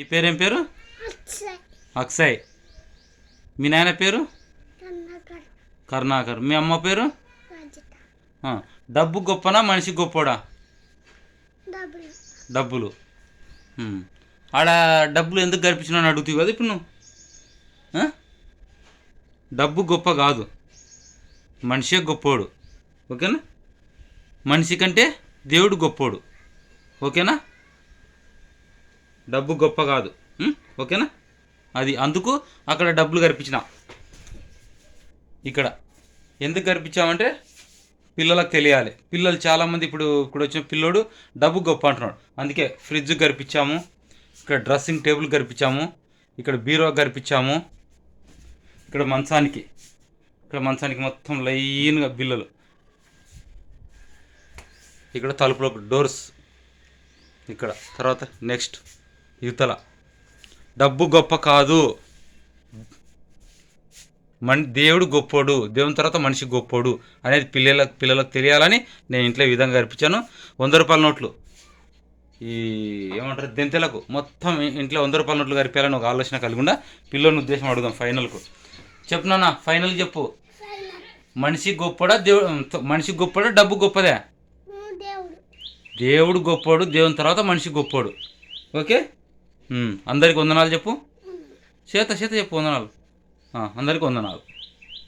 నీ పేరేం పేరు? అక్షయ్. మీ నాయన పేరు? కరుణాకర్. మీ అమ్మ పేరు? డబ్బు గొప్పనా మనిషి గొప్పోడా? డబ్బులు. ఆడ డబ్బులు ఎందుకు గడిపించినా అని అడుగుతావు కదా ఇప్పుడు నువ్వు? డబ్బు గొప్ప కాదు. మనిషే గొప్పోడు. ఓకేనా? మనిషి కంటే దేవుడు గొప్పోడు. ఓకేనా? డబ్బు గొప్ప కాదు? ఓకేనా? అది అందుకు అక్కడ డబ్బులు గర్పించిన ఇక్కడ. ఎందుకు గర్పించామంటే పిల్లలకు తెలియాలి. పిల్లలు చాలామంది ఇప్పుడు ఇప్పుడు వచ్చిన పిల్లోడు డబ్బు గొప్ప అంటున్నాడు. అందుకే ఫ్రిడ్జ్ గరిపించాము ఇక్కడ డ్రెస్సింగ్ టేబుల్ గరిపించాము ఇక్కడ బీరో గరిపించాము ఇక్కడ మంచానికి. ఇక్కడ మంచానికి మొత్తం లైన్గా బిల్లలు. ఇక్కడ తలుపులకు డోర్స్. ఇక్కడ. తర్వాత నెక్స్ట్. యువతల డబ్బు గొప్ప కాదు. మన దేవుడు గొప్పోడు. దేవుని తర్వాత మనిషి గొప్పోడు అనేది పిల్లలకు పిల్లలకు తెలియాలని నేను ఇంట్లో ఈ విధంగా గడిపించాను వంద రూపాయల నోట్లు. ఈ ఏమంటారు దెంతెలకు మొత్తం ఇంట్లో వంద రూపాయల నోట్లు గరిపేయాలని ఒక ఆలోచన కలిగి పిల్లల ఉద్దేశం అడుగుదాం ఫైనల్కు. చెప్పు నాన్న ఫైనల్ చెప్పు. మనిషి గొప్పడా దేవుడు మనిషి గొప్పడా డబ్బు గొప్పదే? దేవుడు గొప్పోడు దేవుని తర్వాత మనిషి గొప్పోడు. ఓకే? అందరికి వందనాలు చెప్పు? చేత చేత చెప్పు వందనాలు. అందరికి వందనాలు.